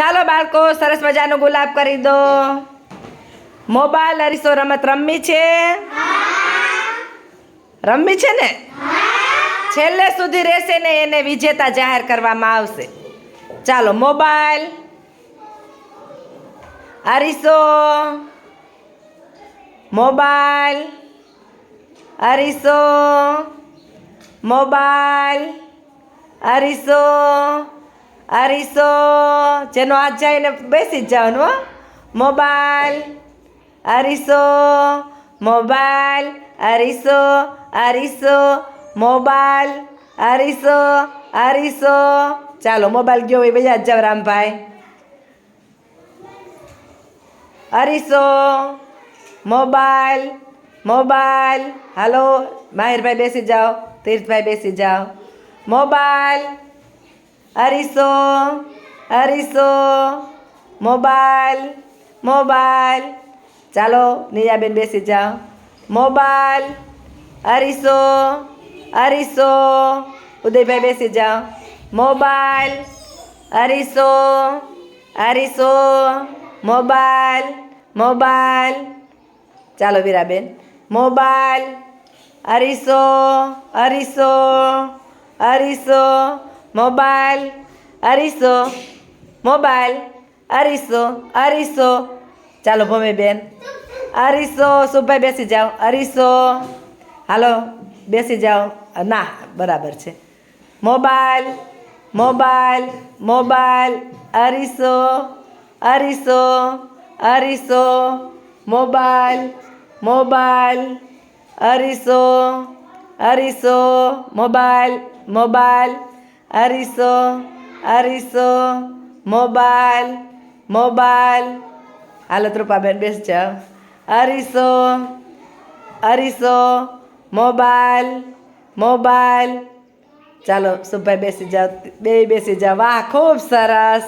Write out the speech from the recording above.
ચાલો બાળકો, સરસ મજાનું ગુલાબ કરી દો. મોબાઈલ અરીસો રમત રમવી છે? રમવી છે ને? છેલ્લે સુધી રહેશે ને એને વિજેતા જાહેર કરવામાં આવશે. ચાલો, મોબાઈલ અરીસો મોબાઈલ અરીસો મોબાઈલ અરીસો અરીસો, જેનો હાથ જાય ને બેસી જ જવાનું, હો. મોબાઈલ, અરીસો મોબાઈલ, અરીસો અરીસો, મોબાઈલ, અરીસો અરીસો. ચાલો, મોબાઈલ ગયો હોય બીજા જ જાવ રામભાઈ. અરીસો, મોબાઈલ મોબાઈલ. હાલો, માહિરભાઈ બેસી જાઓ તીર્થભાઈ બેસી જાઓ. મોબાઈલ અરીસો અરીસો, મોબાઈલ મોબાઈલ. ચાલો, નિયાબેન બેસી જાઓ. મોબાઈલ, અરીસો અરીસો. ઉદયભાઈ બેસી જાઓ. મોબાઈલ, અરીસો અરીસો. Mobile mobile. ચાલો, વીરાબેન. મોબાઈલ, અરીસો અરીસો અરીસો. મોબાઈલ, અરીસો મોબાઈલ, અરીસો અરીસો. ચાલો ભૂમિબેન અરીસો, સુભાઈ બેસી જાઓ. અરીસો. હાલો, બેસી જાઓ. ના, બરાબર છે. મોબાઈલ મોબાઈલ મોબાઈલ, અરીસો અરીસો અરીસો. મોબાઈલ મોબાઈલ, અરીસો અરીસો. Mobile mobile. અરીસો અરીસો, મોબાઈલ મોબાઈલ. હાલો ત્રુપાબેન, બેસ જાઓ. અરીસો અરીસો, મોબાઈલ મોબાઈલ. ચાલો સુભાઈ બેસી જાઓ. બે બેસી જાઓ. વાહ, ખૂબ સરસ.